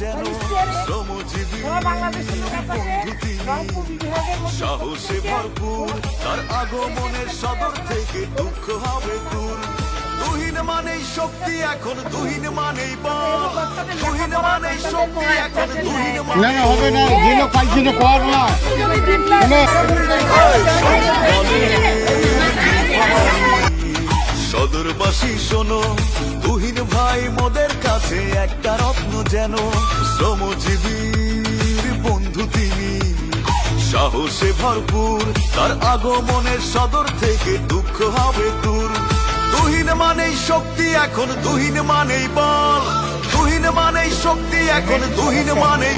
যেন শ্রমজীবী সাহসে ভরপুর তার আগমনের সদর থেকে দুঃখ হবে দূর। তুহিন মানেই শক্তি এখন তুহিন মানেই বল তুহিন মানেই শক্তি এখন তুহিন না মানে হবে না যে লোক পাইছিল কর না। সদরবাসী শোনো তুহিন ভাই মোদের কাছে একটা রত্ন যেন শ্রমজীবীর বন্ধু তিনি। সাহসে ভরপুর, তার আগমনের সদর থেকে দুঃখ হবে দূর। তুহিন মানেই শক্তি, এখন তুহিন মানেই বল। তুহিন মানেই শক্তি, এখন তুহিন মানেই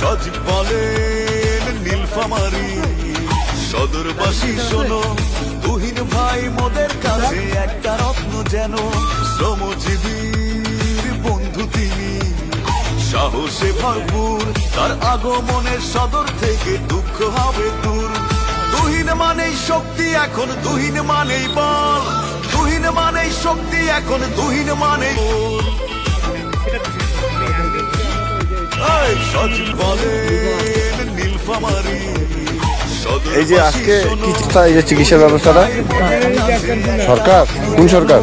সজীব বলেন, নীলফামারি, সদরবাসী শোনো তুহিন ভাই মোদের কাছে একটা রত্ন যেন শ্রমজীবীর বন্ধু তিনি। সাহসে ভরপুর, তার আগমনের সদর থেকে দুঃখ হবে দূর। মানেই শক্তি, এখন তুহিন মানেই বল। তুহিন মানেই শক্তি, এখন তুহিন মানেই বল। এই সজীব বলেন, নীলফামারি। এই যে আজকে কি চিকিৎসা এই যে চিকিৎসার ব্যবস্থাটা? সরকার? কোন সরকার?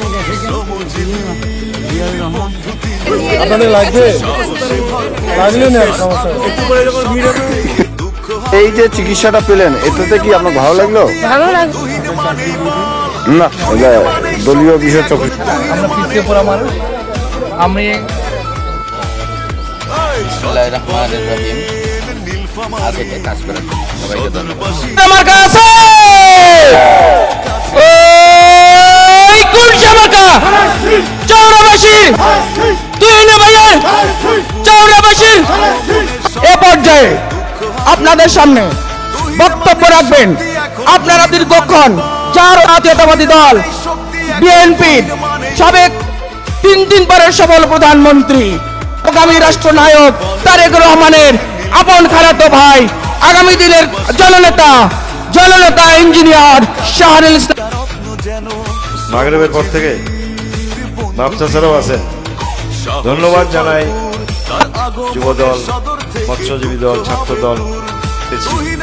আপনাদের লাগবে? লাগলে না সমস্যা এই যে চিকিৎসাটা পেলেন এটাতে কি আপনার ভালো লাগল? ভালো লাগে না দলীয় বিষয় চোখ আমরা পিছিয়ে পড়া মানুষ। আমি রহিম। আমার কাছে! চৌরাবাসী! তুই না আপনাদের সামনে বক্তব্য রাখবেন। আপনারা দীর্ঘক্ষণ চার জাতীয়তাবাদী দল বিএনপির সাবেক তিন তিন বারের সফল প্রধানমন্ত্রী, আগামী রাষ্ট্রনায়ক তারেক রহমানের আপন খালাতো ভাই আগামী দিনের জননেতা জননেতা ইঞ্জিনিয়ার শাহরুল ইসলাম। মাগরেবের পর থেকে আছেন ধন্যবাদ জানাই যুবদল মৎস্যজীবী দল ছাত্র দল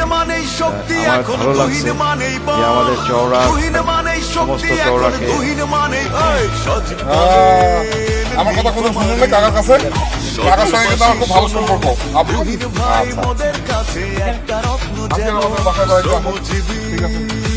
আমার ভালো লাগছে যে আমাদের চওড়া সমস্ত চওড়াকে আমার কথা কোনো কাকার কাছে। কাকার সঙ্গে কিন্তু আমার খুব ভালো সম্পর্ক। আপনি? আচ্ছা। আজকে আমাদের বাসায় আসুন। ঠিক আছে।